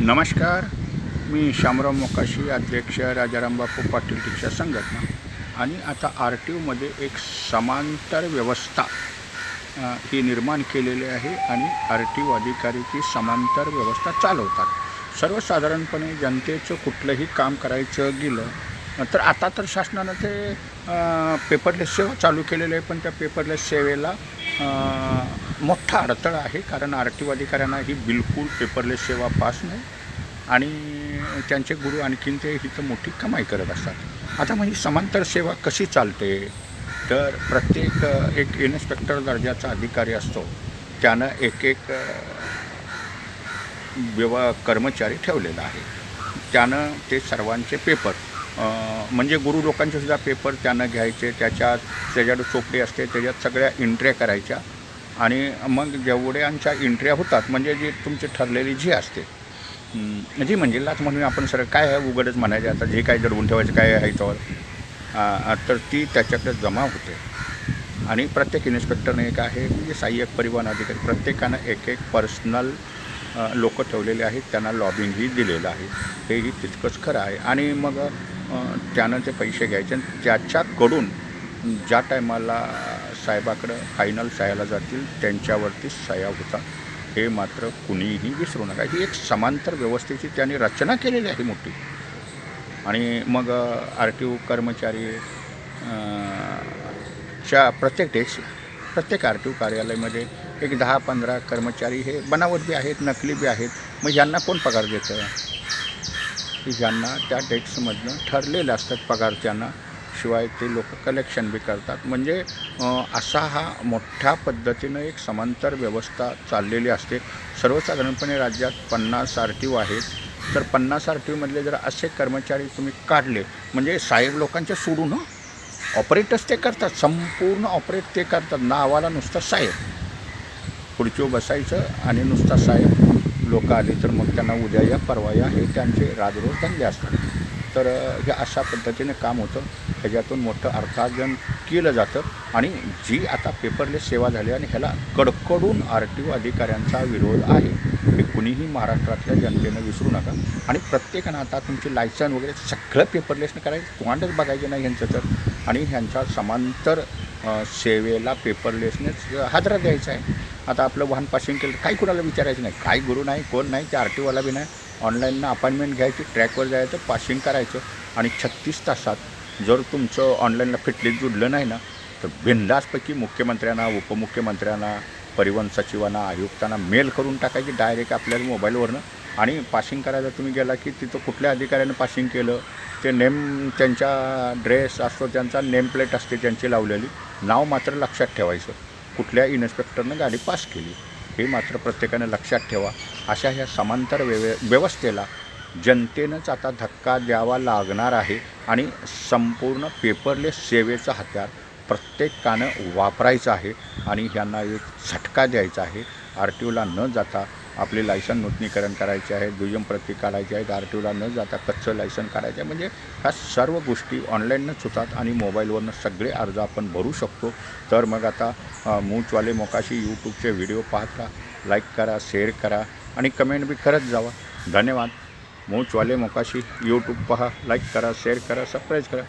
नमस्कार. मी शामराव मोकाशी अध्यक्ष राजाराम बापू पाटील शिक्षा संघटना. आणि आता आर टी ओमध्ये एक समांतर व्यवस्था ही निर्माण केलेली आहे आणि आर टी ओ अधिकारी ती समांतर व्यवस्था चालवतात. सर्वसाधारणपणे जनतेचं कुठलंही काम करायचं गेलं तर आता तर शासनानं ते पेपरलेस सेवा चालू केलेली आहे पण त्या पेपरलेस सेवेला मोठा अडथळा आहे कारण आर टी ओ अधिकाऱ्यांना ही बिलकुल पेपरलेस सेवा पास नाही. आणि त्यांचे गुरु आणखीन ते इथं मोठी कमाई करत असतात. आता म्हणजे समांतर सेवा कशी चालते? तर प्रत्येक एक इन्स्पेक्टर दर्जाचा अधिकारी असतो. त्यानं एक एक व्यव कर्मचारी ठेवलेला आहे. त्यानं ते सर्वांचे पेपर म्हणजे गुरु लोकांचे सुद्धा पेपर त्यानं घ्यायचे. त्याच्यात त्याच्याकडे चोपडी असते. त्याच्यात सगळ्या एंट्र्या करायच्या. आणि मग जेवढ्यांच्या एंट्र्या होतात म्हणजे जी तुमची ठरलेली जी असते जी म्हणजे लाच म्हणून आपण सर काय आहे उघडच म्हणायचे आता जे काय जडवून ठेवायचं काय आहे त्यावर तर ती त्याच्याकडे जमा होते. आणि प्रत्येक इन्स्पेक्टरने एक आहे म्हणजे सहाय्यक परिवहन अधिकारी प्रत्येकानं एक एक पर्सनल लोक ठेवलेले आहेत त्यांना लॉबिंगही दिलेलं आहे. हेही तितकंच खरं आहे. आणि मग त्यानं ते पैसे घ्यायचे आणि त्याच्याकडून ज्या टायमाला साहेबाकडं फायनल सह्याला जातील त्यांच्यावरती सह्या होता. हे मात्र कुणीही विसरू नका. ही एक समांतर व्यवस्थेची त्यांनी रचना केलेली आहे मोठी. आणि मग आर टी ओ कर्मचारी च्या प्रत्येक डेस्क प्रत्येक आर टी ओ कार्यालयामध्ये एक दहा पंधरा कर्मचारी हे बनावट बी आहेत नकली बी आहेत. मग यांना कोण पगार देतं? की ज्यांना त्या डेस्कमधनं ठरलेलं असतात पगार त्यांना. शिवाय ते लोक कलेक्शन बी करतात. म्हणजे असा हा मोठ्या पद्धतीनं एक समांतर व्यवस्था चाललेली असते. सर्वसाधारणपणे राज्यात पन्नास आर टी ओ आहेत. तर पन्नास आर टी ओमधले जर असे कर्मचारी तुम्ही काढले म्हणजे साहेब लोकांचे सोडून ऑपरेटच ते करतात. संपूर्ण ऑपरेट ते करतात. नावाला नुसतं साहेब. खुर्चीवर बसायचं आणि नुसता साहेब. लोक आले तर मग त्यांना उद्या या परवा या हे त्यांचे राजरोज धंदे असतात. तर हे अशा पद्धतीने काम होतं. ह्याच्यातून मोठं अर्थार्जन केलं जातं आणि जी आता पेपरलेस सेवा झाली आणि ह्याला कडकडून आर टी ओ अधिकाऱ्यांचा विरोध आहे हे कुणीही महाराष्ट्रातल्या जनतेनं विसरू नका. आणि प्रत्येकानं आता तुमची लायसन वगैरे सगळं पेपरलेसनं करायचं. तोंडच बघायचं नाही ह्यांचं तर. आणि ह्यांच्या समांतर सेवेला पेपरलेसनेच हादरा द्यायचा आहे. आता आपलं वाहन पासिंग केलं काही कुणाला विचारायचं नाही. काय गुरु नाही कोण नाही ते आर टी ओला बी नाही. ऑनलाईननं अपॉइंटमेंट घ्यायची ट्रॅकवर जायचं पासिंग करायचं आणि छत्तीस तासात जर तुमचं ऑनलाईनला फिटलीच जुडलं नाही ना तर बिंदासपैकी मुख्यमंत्र्यांना उपमुख्यमंत्र्यांना परिवहन सचिवांना आयुक्तांना मेल करून टाकायची डायरेक्ट आपल्याला मोबाईलवरनं. आणि पासिंग करायला तुम्ही गेला की तिथं कुठल्या अधिकाऱ्यानं पासिंग केलं ते नेम त्यांच्या ड्रेस असतो त्यांचा नेम प्लेट असते त्यांची लावलेली नाव मात्र लक्षात ठेवायचं. कुठल्या इन्स्पेक्टरनं गाडी पास केली हे मात्र प्रत्येकानं लक्षात ठेवा. अशा ह्या समांतर व्यव व्यवस्थेला जनतेनंच आता धक्का द्यावा लागणार आहे आणि संपूर्ण पेपरलेस सेवेचं हत्यार प्रत्येकानं वापरायचं आहे आणि ह्यांना एक झटका द्यायचा आहे. आर टी ओला न जाता आपले लायसन नूतनीकरण करायचे आहे दुय्यम प्रती काढायचे आहेत आर टी ओला न जाता कच्चं लायसन काढायचं आहे. म्हणजे ह्या सर्व गोष्टी ऑनलाईनच होतात आणि मोबाईलवरनं सगळे अर्ज आपण भरू शकतो. तर मग आता मूचवाले मोकाशी यूट्यूबचे व्हिडिओ पाहत राहा लाईक करा शेअर करा आणि कमेंट बी करत जावा. धन्यवाद. मूचवाले मोकाशी यूट्यूब पहा लाईक करा शेअर करा सबस्क्राईब करा.